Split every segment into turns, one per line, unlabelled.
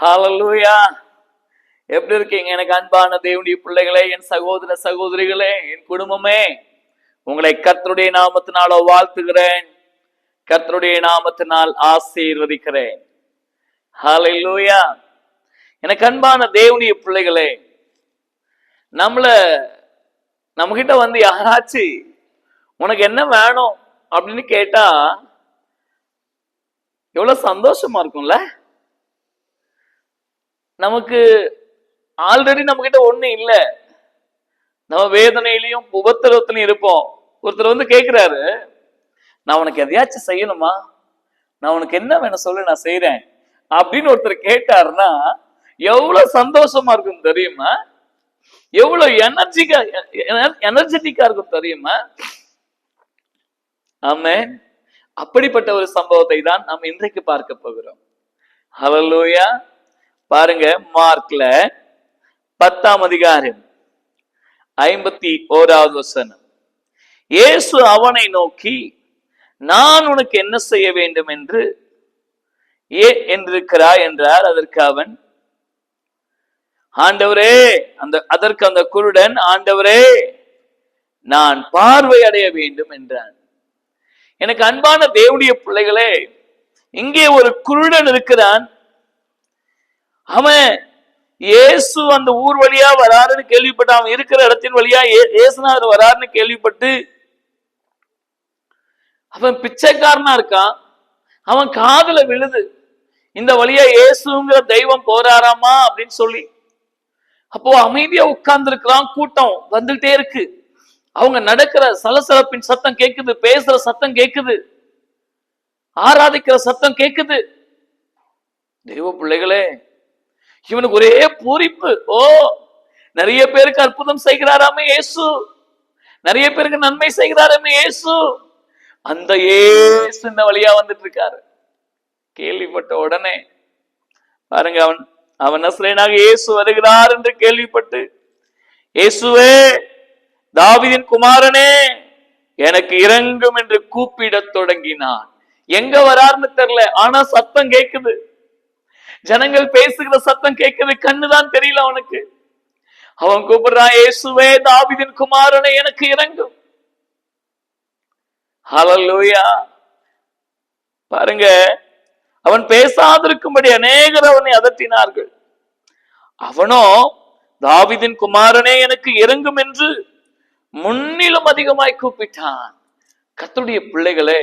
ஹalleluya. எப்படி இருக்கீங்க? எனக்கு அன்பான தேவனுடைய பிள்ளைகளே என் சகோதர சகோதரிகளே என் குடும்பமே உங்களை கர்த்தருடைய நாமத்தினால வாழ்த்துகிறேன். கர்த்தருடைய நாமத்தினால் ஆசீர்வதிக்கிறேன். ஹalleluya. எனக்கு அன்பான தேவனுடைய பிள்ளைகளே நம்மள நம்ம கிட்ட வந்து யாராச்சு உனக்கு என்ன வேணும்? அப்படின்னு கேட்டா எவ்வளவு சந்தோஷமா இருக்கும்ல? நமக்கு ஆல்ரெடி நம்ம கிட்ட ஒண்ணு இல்லை. நம்ம வேதனையிலையும் உபத்திரவத்திலையும் இருப்போம். ஒருத்தர் வந்து கேட்குறாரு நான் உனக்கு எதையாச்சும் செய்யணுமா? நான் உனக்கு என்ன வேணும் சொல்லு நான் செய்கிறேன் அப்படின்னு ஒருத்தர் கேட்டாருன்னா எவ்வளவு சந்தோஷமா இருக்கும் தெரியுமா? எவ்வளவு எனர்ஜிக்கா எனர்ஜெட்டிக்கா இருக்கும் தெரியுமா? ஆமே அப்படிப்பட்ட ஒரு சம்பவத்தை தான் நாம் இன்றைக்கு பார்க்க போகிறோம். ஹalleluya பாருங்க மார்க்ல பத்தாம் அதிகாரம் ஐம்பத்தி ஓராவது வசனம். இயேசு அவனை நோக்கி நான் உனக்கு என்ன செய்ய வேண்டும் என்று? ஏ என்றிருக்கிறாய்? என்றார். அதற்கு அவன் ஆண்டவரே அந்த அதற்கு அந்த குருடன் ஆண்டவரே நான் பார்வை அடைய வேண்டும் என்றான். எனக்கு அன்பான தேவனுடைய பிள்ளைகளே இங்கே ஒரு குருடன் இருக்கிறான். அவன் இயேசு அந்த ஊர் வழியா வராருன்னு கேள்விப்பட்டு அவன் இருக்கிற இடத்தின் வழியா இயேசுநாதர் வராருன்னு கேள்விப்பட்டு அவன் பிச்சைக்காரனா இருக்கான். அவன் காதல விழுது. இந்த வழியா இயேசுங்கிற தெய்வம் போறாராமா அப்படின்னு சொல்லி. அப்போ அமைதியா உட்கார்ந்து இருக்கிறான் கூட்டம் வந்துகிட்டே இருக்கு. அவங்க நடக்கிற சலசலப்பின் சத்தம் கேக்குது பேசுற சத்தம் கேக்குது. ஆராதிக்கிற சத்தம் கேக்குது. தெய்வ பிள்ளைகளே இவனுக்கு ஒரே பூரிப்பு. ஓ நிறைய பேருக்கு அற்புதம் செய்கிறாராமே இயேசு. நிறைய பேருக்கு நன்மை செய்கிறாராமே இயேசு. அந்த ஏசு இந்த வழியா வந்துட்டு இருக்காரு. கேள்விப்பட்ட உடனே பாருங்க அவன் அவன் நஸ்ரேனாக இயேசு வருகிறார் என்று கேள்விப்பட்டு இயேசுவே தாவிதின் குமாரனே எனக்கு இறங்கும் என்று கூப்பிடத் தொடங்கினான். எங்க வராருன்னு தெரியல ஆனா சத்தம் கேட்குது ஜனங்கள் பேசுகிற சத்தம் கேக்குது கண்ணுதான் தெரியல அவனுக்கு. அவன் கூப்பிடுறான் ஏசுவே தாவீதின் குமாரனே எனக்கு இறங்கும் ஹalleluya. பாருங்க அவன் பேசாதிருக்கும்படி அநேகர் அவனை அதட்டினார்கள். அவனோ தாவிதின் குமாரனே எனக்கு இறங்கும் என்று முன்னிலும் அதிகமாய் கூப்பிட்டான். கத்துடைய பிள்ளைகளே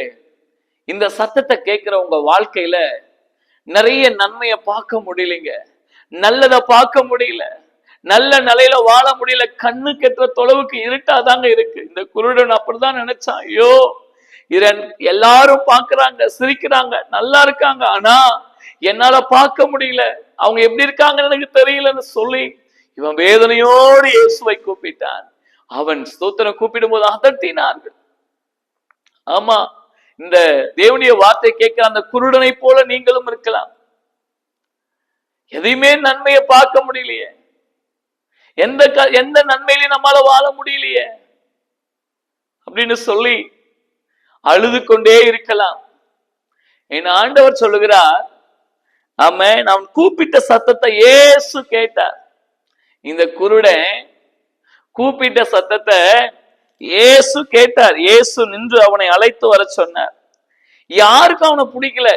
இந்த சத்தத்தை கேட்கிற உங்க வாழ்க்கையில நிறைய நன்மையை பார்க்க முடியலைங்க. நல்லதை பார்க்க முடியல. நல்ல நிலையில வாழ முடியல. கண்ணு கெட்டுற தொலைவுக்கு இருட்டாதாங்க இருக்கு. இந்த குருடன் அப்படிதான் நினைச்சான் ஐயோ இதன் எல்லாரும் பாக்குறாங்க சிரிக்கிறாங்க நல்லா இருக்காங்க. ஆனா என்னால பார்க்க முடியல. அவங்க எப்படி இருக்காங்கன்னு எனக்கு தெரியலன்னு சொல்லி இவன் வேதனையோடு இயேசுவை கூப்பிட்டான். அவன் ஸ்தோத்திரம் கூப்பிடும் போது அதட்டினார்கள். ஆமா இந்த தேவனுடைய வார்த்தை கேட்கிற அந்த குருடனை போல நீங்களும் இருக்கலாம். எதையுமே நன்மையை பார்க்க முடியலையே. எந்த க- எந்த நன்மையிலையும் நம்மால வாழ முடியலையே. அப்படின்னு சொல்லி அழுது கொண்டே இருக்கலாம். என் ஆண்டவர் சொல்லுகிறார் ஆமென் நாம் கூப்பிட்ட சத்தத்தை ஏசு கேட்டார். இந்த குருடன் கூப்பிட்ட சத்தத்தை இயேசு கேட்டார். இயேசு நின்று அவனை அழைத்து வர சொன்னார். யாருக்கும் அவனை பிடிக்கல.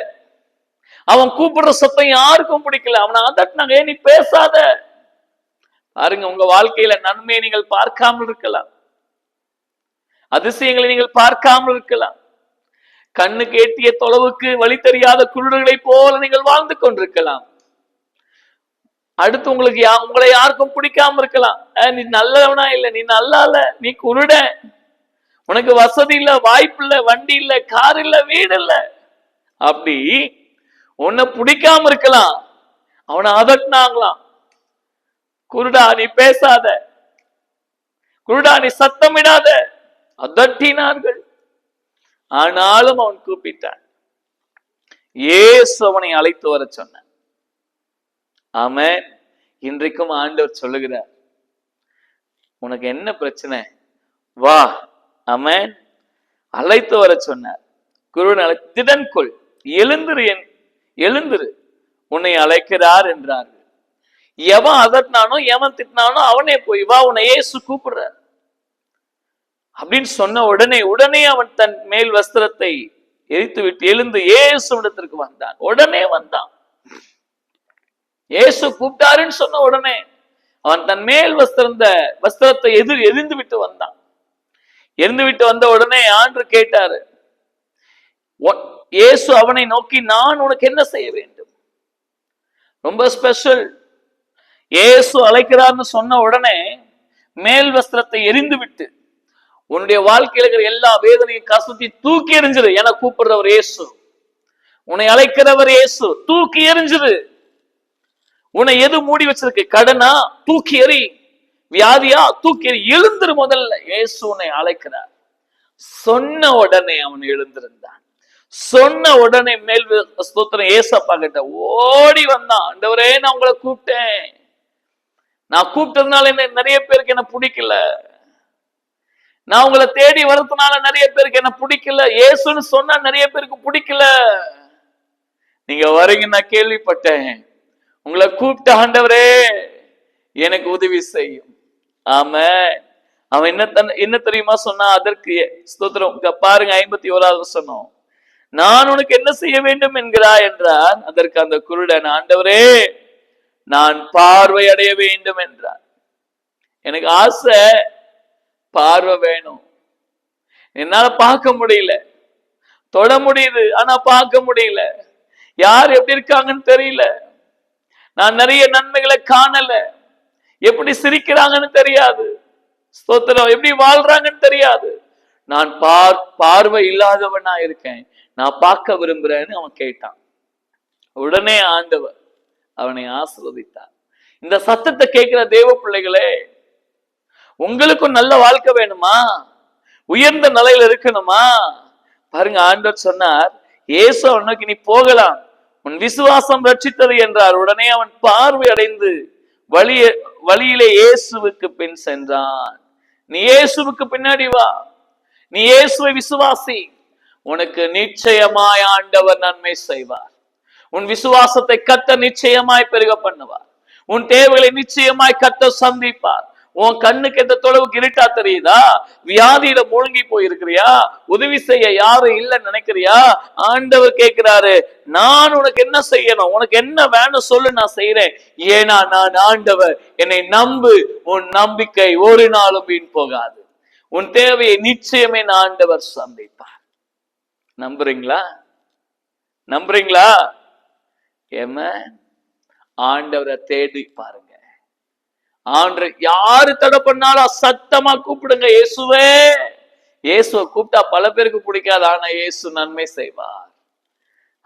அவன் கூப்பிடுற சத்தம் யாருக்கும் பிடிக்கல. அவனை அதட்டினாங்க ஏன் நீ பேசாத. பாருங்க உங்க வாழ்க்கையில நன்மையை நீங்கள் பார்க்காமல் இருக்கலாம். அதிசயங்களை நீங்கள் பார்க்காமல் இருக்கலாம். கண்ணுக்கு எட்டிய தொலைவுக்கு வழி தெரியாத குருடர்களை போல நீங்கள் வாழ்ந்து கொண்டிருக்கலாம். அடுத்து உங்களுக்கு யா- உங்களை யாருக்கும் பிடிக்காம இருக்கலாம். நீ நல்லவனா இல்ல நீ நல்லா இல்ல நீ குருட. உனக்கு வசதி இல்ல வாய்ப்பு இல்ல வண்டி இல்ல கார் இல்ல வீடு இல்ல. அப்படி உன்னை பிடிக்காம இருக்கலாம். அவனை அதட்டினாங்களாம். குருடா நீ பேசாத. குருடா நீ சத்தமிடாத. அதட்டினார்கள். ஆனாலும் அவன் கூப்பிட்டான். ஏசு அவனை அழைத்து வர சொன்ன ஆமென். இன்றைக்கும் ஆண்டவர் சொல்லுகிறார் உனக்கு என்ன பிரச்சனை? வா. ஆமென். அழைத்து வர சொன்னார் குருவன் அழை திடன்கொள் எழுந்துரு எழுந்திரு என் எழுந்திரு. உன்னை அழைக்கிறார் என்றார்கள். எவன் அதட்டினானோ எவன் திட்டினானோ அவனே போய் வா உன்னை ஏசு கூப்பிடுறார். அப்படின்னு சொன்ன உடனே உடனே அவன் தன் மேல் வஸ்திரத்தை எரித்து விட்டு எழுந்து ஏசு இடத்திற்கு வந்தான். உடனே வந்தான். இயேசு கூப்பிட்டாருன்னு சொன்ன உடனே அவன் தன் மேல் வஸ்திருந்த வஸ்திரத்தை எதிர் எரிந்து விட்டு வந்தான். எரிந்து விட்டு வந்த உடனே ஆண்டு கேட்டாரு "உன்- இயேசு அவனை நோக்கி நான் உனக்கு என்ன செய்ய வேண்டும்? ரொம்ப ஸ்பெஷல். இயேசு அழைக்கிறார்னு சொன்ன உடனே மேல் வஸ்திரத்தை எரிந்து விட்டு உன்னுடைய வாழ்க்கையில இருக்கிற எல்லா வேதனையும் கசத்தி தூக்கி எறிஞ்சிரு என கூப்பிடுறவர் இயேசு. உன்னை அழைக்கிறவர் இயேசு தூக்கி எறிஞ்சிரு. உன்னை எது மூடி வச்சிருக்கு? கடனா? தூக்கி எறி. வியாதியா? தூக்கி எறி. எழுந்துரு முதல்ல. இயேசு உன்னை அழைக்கிறார். சொன்ன உடனே அவன் எழுந்திருந்தான். சொன்ன உடனே மேல் ஸ்தோத்திரம். ஏசப்பா கிட்ட ஓடி வந்தான். அந்தவரே நான் உங்களை கூப்பிட்டேன். நான் கூப்பிட்டதுனால என்ன நிறைய பேருக்கு என்ன பிடிக்கல? நான் உங்களை தேடி வரதுனால நிறைய பேருக்கு என்ன பிடிக்கல? இயேசுன்னு சொன்னா நிறைய பேருக்கு பிடிக்கல. நீங்க வரீங்க நான் கேள்விப்பட்டேன். உங்களை கூப்பிட்ட ஆண்டவரே எனக்கு உதவி செய்யும். ஆம. அவன் என்ன தன் என்ன தெரியுமா சொன்னா? அதற்கு ஸ்தோத்திரம். பாருங்க ஐம்பத்தி ஓராவது சொன்னோம் நான் உனக்கு என்ன செய்ய வேண்டும் என்கிறா என்றார் அதற்கு அந்த குருடன் ஆண்டவரே நான் பார்வை அடைய வேண்டும் என்றார் எனக்கு ஆசை பார்வை வேணும். என்னால பார்க்க முடியல. தொட முடியுது ஆனா பார்க்க முடியல. யார் எப்படி இருக்காங்கன்னு தெரியல. நான் நிறைய நன்மைகளை காணல. எப்படி சிரிக்கிறாங்கன்னு தெரியாது. ஸ்தோத்திரம். எப்படி வாழ்றாங்கன்னு தெரியாது. நான் பார் பார்வை இல்லாதவனா இருக்கேன். நான் பார்க்க விரும்புறேன்னு அவன் கேட்டான். உடனே ஆண்டவர் அவனை ஆசிர்வதித்தார். இந்த சத்தத்தை கேட்கிற தேவ பிள்ளைகளே உங்களுக்கும் நல்ல வாழ்க்கை வேணுமா? உயர்ந்த நிலையில இருக்கணுமா? பாருங்க ஆண்டவர் சொன்னார் இயேசு அவனுக்கு நீ போகலாம். உன் விசுவாசம் ரட்சித்தது என்றார். உடனே அவன் பார்வை அடைந்து வழிய வழியிலே இயேசுவுக்கு பின் சென்றான். நீ இயேசுவுக்கு பின்னாடி வா. நீ இயேசுவை விசுவாசி. உனக்கு நிச்சயமாய் ஆண்டவர் நன்மை செய்வார். உன் விசுவாசத்தை கத்த நிச்சயமாய் பெருக பண்ணுவார். உன் தேவைகளை நிச்சயமாய் கத்த சந்திப்பார். உன் கண்ணுக்கு எந்த தொலைவுக்கு இருட்டா தெரியுதா? வியாதியில மூழ்கி போயிருக்கிறியா? உதவி செய்ய யாரும் இல்லைன்னு நினைக்கிறியா? ஆண்டவர் கேட்கிறாரு நான் உனக்கு என்ன செய்யணும்? உனக்கு என்ன வேணும் சொல்லு நான் செய்யறேன் ஏன்னா நான் ஆண்டவர். என்னை நம்பு உன் நம்பிக்கை ஒரு நாளும் வீண் போகாது. உன் தேவையை நிச்சயமே நான் ஆண்டவர் சந்திப்பார். நம்புறீங்களா? நம்புறீங்களா? ஏம ஆண்டவரை தேடி பாருங்க. ஆண்டு யாரு தடை பண்ணாலும் சத்தமா கூப்பிடுங்க இயேசுவே. இயேசுவை கூப்பிட்டா பல பேருக்கு பிடிக்காது ஆனா இயேசு நன்மை செய்வார்.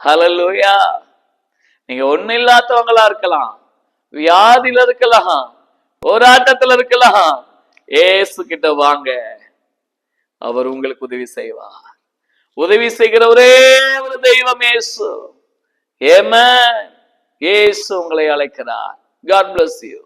ஹalleluya. நீங்க ஒண்ணு இல்லாதவங்களா இருக்கலாம். வியாதியில இருக்கலாம். போராட்டத்துல இருக்கலாம். ஏசு கிட்ட வாங்க. அவர் உங்களுக்கு உதவி செய்வார். உதவி செய்கிற ஒரே ஒரு தெய்வம் இயேசு. ஏம ஏசு உங்களை அழைக்கிறார். God bless you